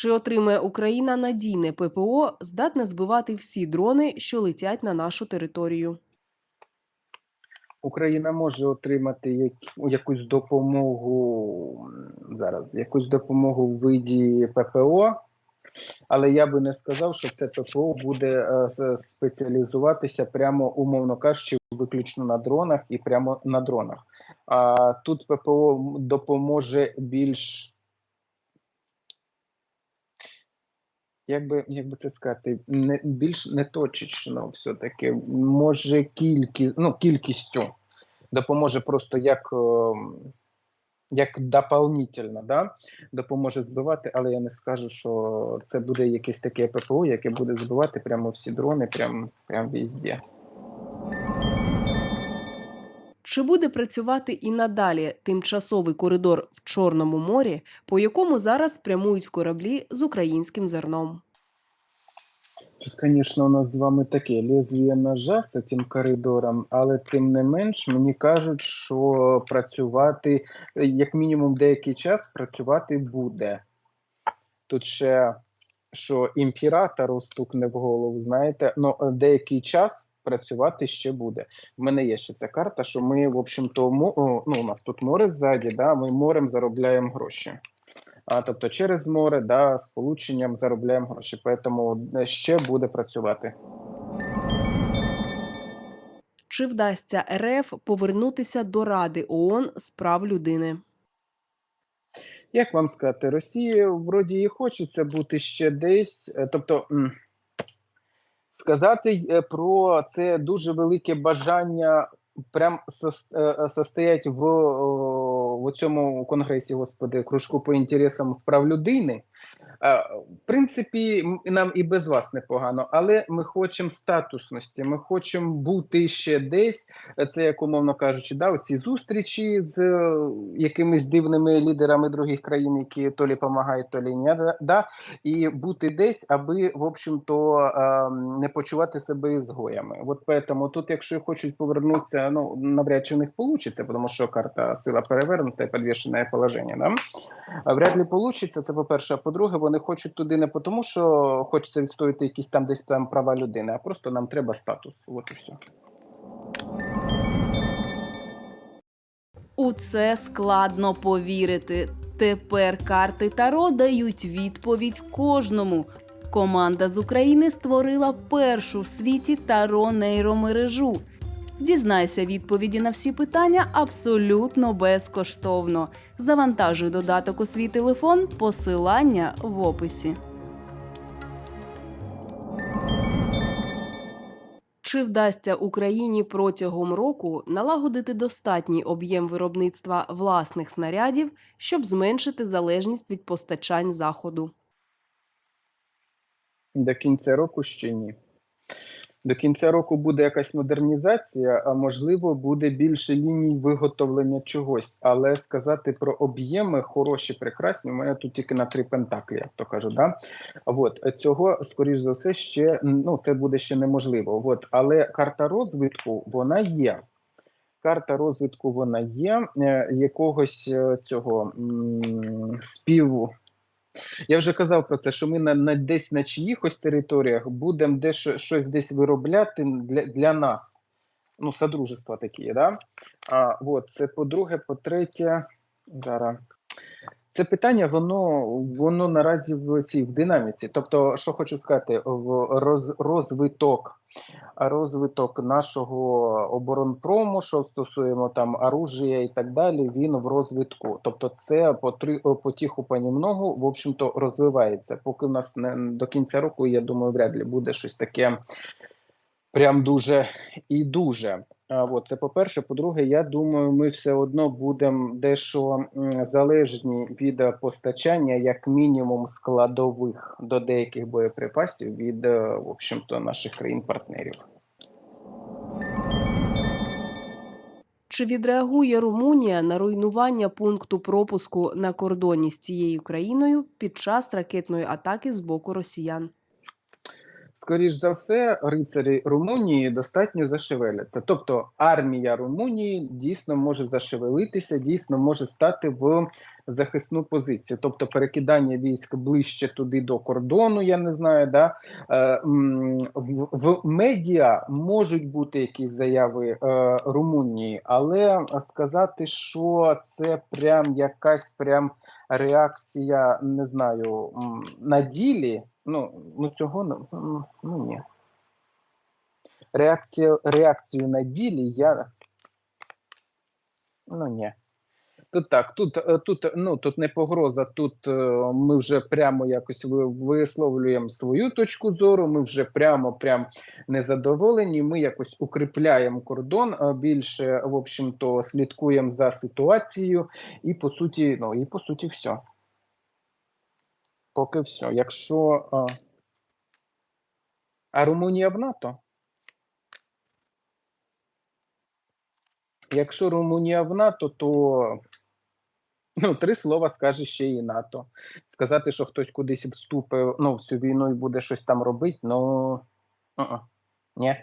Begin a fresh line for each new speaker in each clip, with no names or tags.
Чи отримає Україна надійне ППО, здатне збивати всі дрони, що летять на нашу територію?
Україна може отримати як- якусь допомогу зараз, якусь допомогу в виді ППО, але я би не сказав, що це ППО буде е, спеціалізуватися прямо, умовно кажучи, виключно на дронах і прямо на дронах. А тут ППО допоможе більш. Як би, це сказати, не більш неточечно все-таки, може кількість, ну, кількістю допоможе просто як, ем, як дополнительно, да? допоможе збивати, але я не скажу, що це буде якесь таке ППО, яке буде збивати прямо всі дрони, прямо прям везде.
Чи буде працювати і надалі тимчасовий коридор в Чорному морі, по якому зараз прямують кораблі з українським зерном?
Тут, звісно, у нас з вами таке лезвіє ножа з цим коридором, але тим не менш мені кажуть, що працювати, як мінімум, деякий час працювати буде. Тут ще що імператору стукне в голову, знаєте, ну деякий час працювати ще буде. В мене є ще ця карта, що ми, в общем-то, ну, у нас тут море ззаді, да, ми морем заробляємо гроші. А, тобто через море, да, сполученням заробляємо гроші, тому ще буде працювати.
Чи вдасться РФ повернутися до Ради ООН з прав людини?
Як вам сказати, Росії вроді і хочеться бути ще десь. е, Тобто сказати е, про це дуже велике бажання прям е, е, состоять в, в цьому конгресі, господи, кружку по інтересам вправ людини. Е, В принципі, нам і без вас непогано, але ми хочемо статусності, ми хочемо бути ще десь. Е, Це як умовно кажучи, да, ці зустрічі з е, якимись дивними лідерами других країн, які то лі допомагають, то лі ні, да, і бути десь, аби в общем-то не почувати себе ізгоями. От поэтому тут, якщо хочуть повернутися, ну навряд чи в них вийде, тому що карта сила перевернута і підвішене положення. Да? Вряд ли получиться, це по-перше. А по-друге, вони хочуть туди не тому, що хочеться відстояти якісь там десь там права людини, а просто нам треба статус. От і все.
У це складно повірити. Тепер карти Таро дають відповідь кожному. Команда з України створила першу в світі таро нейромережу. Дізнайся відповіді на всі питання абсолютно безкоштовно. Завантажуй додаток у свій телефон, посилання в описі. Чи вдасться Україні протягом року налагодити достатній об'єм виробництва власних снарядів, щоб зменшити залежність від постачань заходу?
До кінця року ще ні. До кінця року буде якась модернізація, а можливо, буде більше ліній виготовлення чогось. Але сказати про об'єми хороші, прекрасні, у мене тут тільки на три пентаклі, як то кажу. Да? От цього, скоріш за все, ще ну це буде ще неможливо. От, але карта розвитку вона є. Карта розвитку вона є. Е, якогось е, цього співу. Я вже казав про це, що ми на, на десь на чиїхось територіях будемо дещо щось десь виробляти для, для нас. Ну, содружества такі, да? А, от, це по-друге, по-третє, зараз. Це питання, воно, воно наразі в цій в динаміці. Тобто, що хочу сказати, в роз, розвиток, розвиток нашого оборонпрому, що стосуємо там оружия і так далі, він в розвитку. Тобто, це потри, потиху понемногу, в общем-то, розвивається. Поки в нас не до кінця року, я думаю, вряд ли буде щось таке прям дуже і дуже. От, це по-перше. По-друге, я думаю, ми все одно будемо дещо залежні від постачання, як мінімум, складових до деяких боєприпасів від, е, в общем-то, наших країн-партнерів.
Чи відреагує Румунія на руйнування пункту пропуску на кордоні з цією країною під час ракетної атаки з боку росіян?
Скоріш за все, рицарі Румунії достатньо зашевеляться. Тобто армія Румунії дійсно може зашевелитися, дійсно може стати в захисну позицію. Тобто перекидання військ ближче туди до кордону, я не знаю, да? е, в, медіа можуть бути якісь заяви е, Румунії, але сказати, що це прям якась прям реакція, не знаю, на ділі, ну, ну цього не- ну, ну ні. Реакція, реакцію на ділі я. Ну ні. Тут так, тут, е, тут, ну, тут не погроза, тут е, ми вже прямо якось висловлюємо свою точку зору, ми вже прямо прям незадоволені, ми якось укріпляємо кордон, а більше, в общем-то, слідкуємо за ситуацією, і по суті, ну, і по суті, все. Поки все. Якщо. А, а Румунія в НАТО? Якщо Румунія в НАТО, то ну, три слова скаже ще і НАТО. Сказати, що хтось кудись вступить ну, в цю війну і буде щось там робити, ну ні.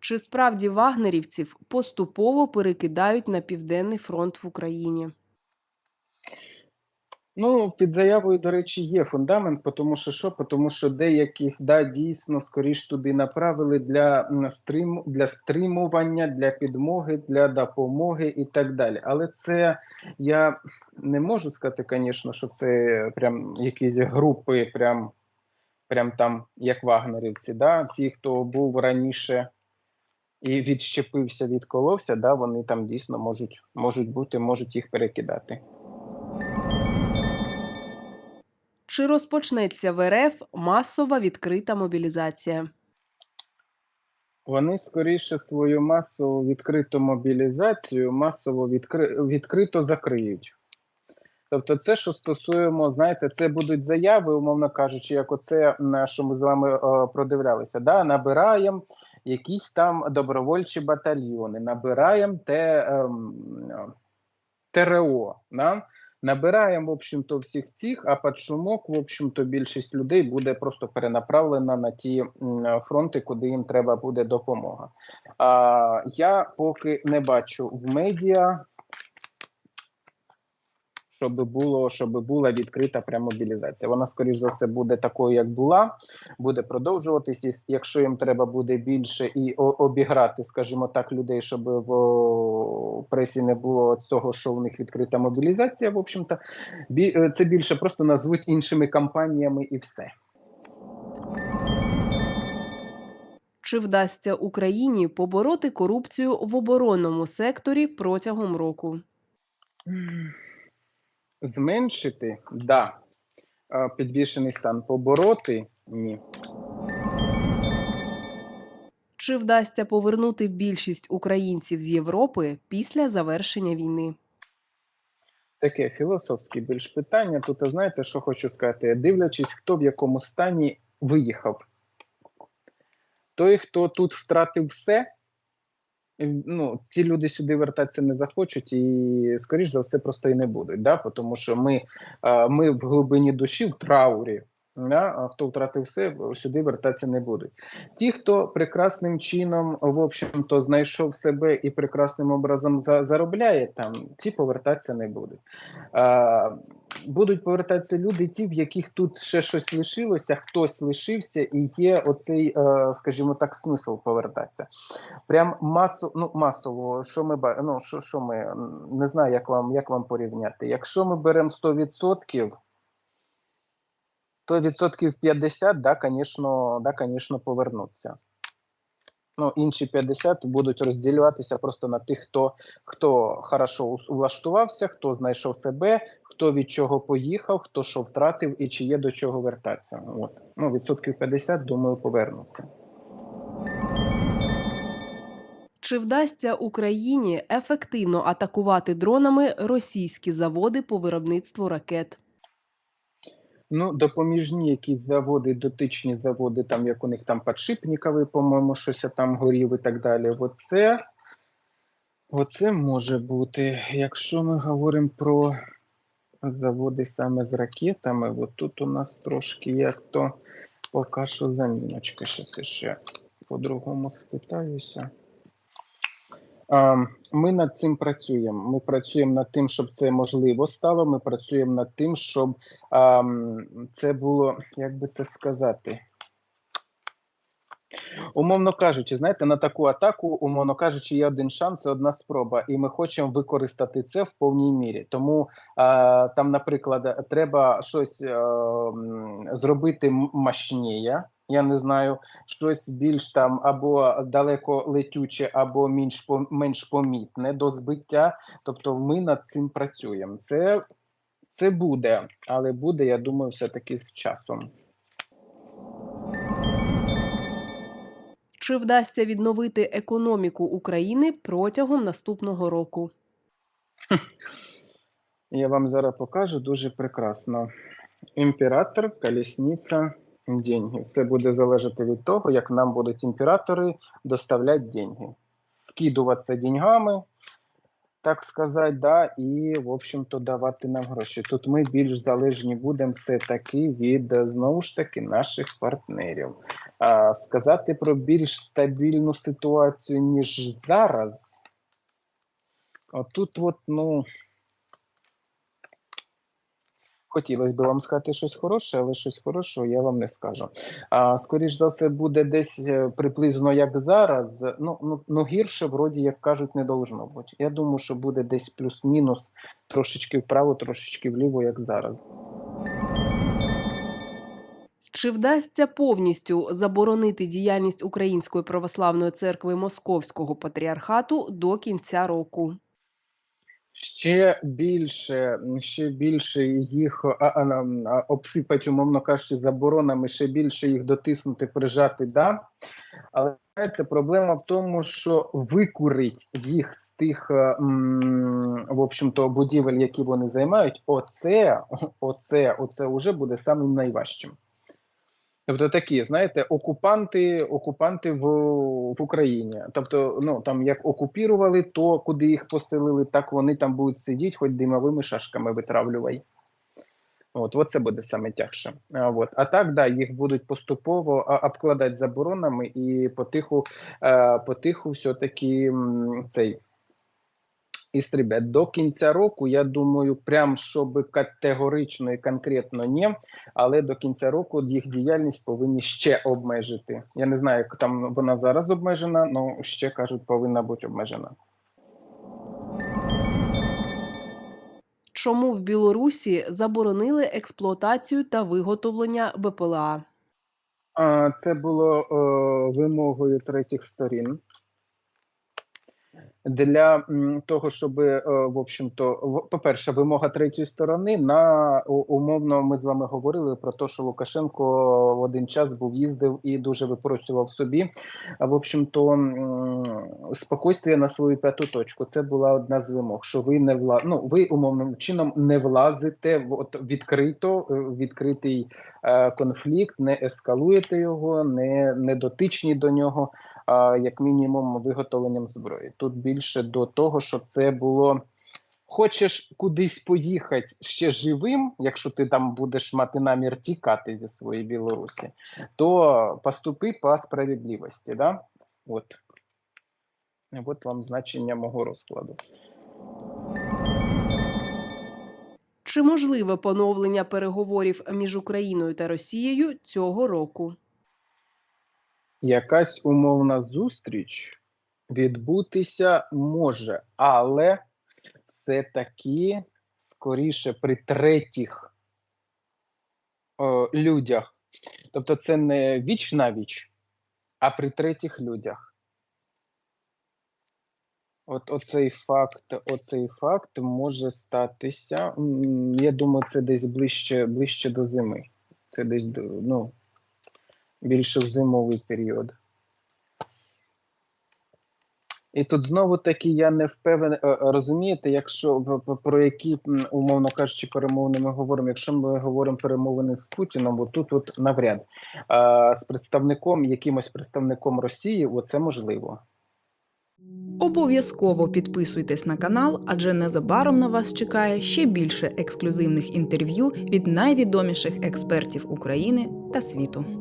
Чи справді вагнерівців поступово перекидають на південний фронт в Україні?
Ну, під заявою, до речі, є фундамент, тому що що? Тому що деяких да, дійсно скоріш туди направили для стрим, для стримування, для підмоги, для допомоги і так далі. Але це я не можу сказати, звісно, що це прям якісь групи, прям, прям там, як вагнерівці. Да? Ті, хто був раніше і відщепився, відколовся, да, вони там дійсно можуть, можуть бути, можуть їх перекидати.
Чи розпочнеться в РФ масова відкрита мобілізація?
Вони скоріше свою масову відкриту мобілізацію масово відкри... відкрито закриють. Тобто, це, що стосуємо, знаєте, це будуть заяви, умовно кажучи, як оце, що ми з вами е, продивлялися. Да? Набираємо якісь там добровольчі батальйони, набираємо те, ем, ТРО. Да? Набираємо, в общем-то, всіх цих, а під шумок, в общем-то, більшість людей буде просто перенаправлена на ті фронти, куди їм треба буде допомога. А, я поки не бачу в медіа, щоб було, щоб була відкрита прямо мобілізація. Вона, скоріш за все, буде такою, як була, буде продовжуватись. І якщо їм треба буде більше і обіграти, скажімо так, людей, щоб в пресі не було того, що у них відкрита мобілізація. В общем-то, е, це більше просто назвуть іншими кампаніями і все.
Чи вдасться Україні побороти корупцію в оборонному секторі протягом року?
Зменшити да. Підвішений стан побороти ні.
Чи вдасться повернути більшість українців з Європи після завершення війни?
Таке філософське більш питання. Тут знаєте, що хочу сказати? Дивлячись, хто в якому стані виїхав. Той, хто тут втратив все, ну, ті люди сюди вертатися не захочуть і, скоріш за все, просто і не будуть. Да? Тому що ми, е, ми в глибині душі в траурі. А хто втратив все, сюди вертатися не будуть. Ті, хто прекрасним чином, в общем-то, знайшов себе і прекрасним образом за, заробляє там, ті повертатися не будуть. А, будуть повертатися люди, ті, в яких тут ще щось лишилося, хтось лишився, і є оцей, е, скажімо так, смисл повертатися. Прям масу, ну, масово, що ми ну, що, що ми не знаю, як вам, як вам порівняти. Якщо ми беремо 100%, то відсотків 50, да, конечно, да, конечно, повернуться. Ну, інші 50 будуть розділюватися просто на тих, хто, хто хорошо влаштувався, хто знайшов себе, хто від чого поїхав, хто що втратив і чи є до чого вертатися. От. Ну, відсотків 50, думаю, повернуться.
Чи вдасться Україні ефективно атакувати дронами російські заводи по виробництву ракет?
Ну, допоміжні якісь заводи, дотичні заводи, там як у них там подшипниковий, по-моєму, щось там горів і так далі. Оце, оце може бути. Якщо ми говоримо про заводи саме з ракетами. От тут у нас трошки як то поки що заміночка. Ще по-другому спитаюся. А, Ми над цим працюємо. Ми працюємо над тим, щоб це можливо стало. Ми працюємо над тим, щоб це було, як би це сказати. Умовно кажучи, знаєте, на таку атаку, умовно кажучи, є один шанс, одна спроба, і ми хочемо використати це в повній мірі. Тому а, там, наприклад, треба щось е, зробити м- мощніє. Я не знаю, щось більш там або далеко летюче, або менш менш помітне до збиття. Тобто, ми над цим працюємо. Це, це буде, але буде, я думаю, все-таки з часом.
Чи вдасться відновити економіку України протягом наступного року?
Я вам зараз покажу дуже прекрасно. Імператор, колісниця, деньги. Все буде залежати від того, як нам будуть імператори доставляти деньги. Вкидуватися деньгами, так сказати, да, і, в общем-то, давати нам гроші. Тут ми більш залежні будемо все-таки від, знову ж таки, наших партнерів. А, сказати про більш стабільну ситуацію, ніж зараз. Отут, от, ну. Хотілося б вам сказати щось хороше, але щось хорошого я вам не скажу. А скоріш за все, буде десь е, приблизно як зараз. Ну, ну, ну гірше, вроді, як кажуть, не должно бути. Я думаю, що буде десь плюс-мінус, трошечки вправо, трошечки вліво, як зараз.
Чи вдасться повністю заборонити діяльність Української православної церкви Московського патріархату до кінця року?
Ще більше, ще більше їх а, обсипать, умовно кажучи, заборонами, ще більше їх дотиснути, прижати, да. Але знаєте, проблема в тому, що викурить їх з тих, е, в общем-то, будівель, які вони займають, оце, оце, оце вже буде самим найважчим. Тобто такі, знаєте, окупанти, окупанти в, в Україні. Тобто, ну там як окупірували, то куди їх поселили, так вони там будуть сидіти, хоч димовими шашками витравлювай. От, от буде саме тягше. А, от. а так, да, їх будуть поступово обкладати заборонами і потиху, е, потиху все-таки цей істрібять. До кінця року, я думаю, прям щоб категорично і конкретно ні, але до кінця року їх діяльність повинні ще обмежити. Я не знаю, як там вона зараз обмежена, але ще кажуть, повинна бути обмежена.
Чому в Білорусі заборонили експлуатацію та виготовлення БПЛА?
Це було е, вимогою третіх сторін. Для того, щоб, е, в общем-то, в- по-перше, вимога третьої сторони на умовно, ми з вами говорили про те, що Лукашенко в один час був їздив і дуже випросював собі. В общем-то, спокійствие на свою п'яту точку. Це була одна з вимог, що ви не вла... ну, ви умовним чином не влазите в от відкрито, е, відкритий е, конфлікт, не ескалуєте його, не, не дотичні до нього, як мінімум виготовленням зброї. Тут більше до того, щоб це було. Хочеш кудись поїхати ще живим, якщо ти там будеш мати намір тікати зі своєї Білорусі, то поступи по справедливості. Да? От. От вам значення мого розкладу.
Чи можливе поновлення переговорів між Україною та Росією цього року?
Якась умовна зустріч відбутися може, але все-таки скоріше при третіх е, людях. Тобто це не віч на віч, а при третіх людях. От оцей факт, оцей факт може статися. Я думаю, це десь ближче, ближче до зими. Це десь ну, більше в зимовий період. І тут знову таки я не впевнений. е, е, Розумієте, якщо про які умовно кажучи перемовини ми говоримо, якщо ми говоримо перемовини з Путіном, бо тут от навряд з представником, якимось представником Росії, оце можливо.
Обов'язково підписуйтесь на канал, адже незабаром на вас чекає ще більше ексклюзивних інтерв'ю від найвідоміших експертів України та світу.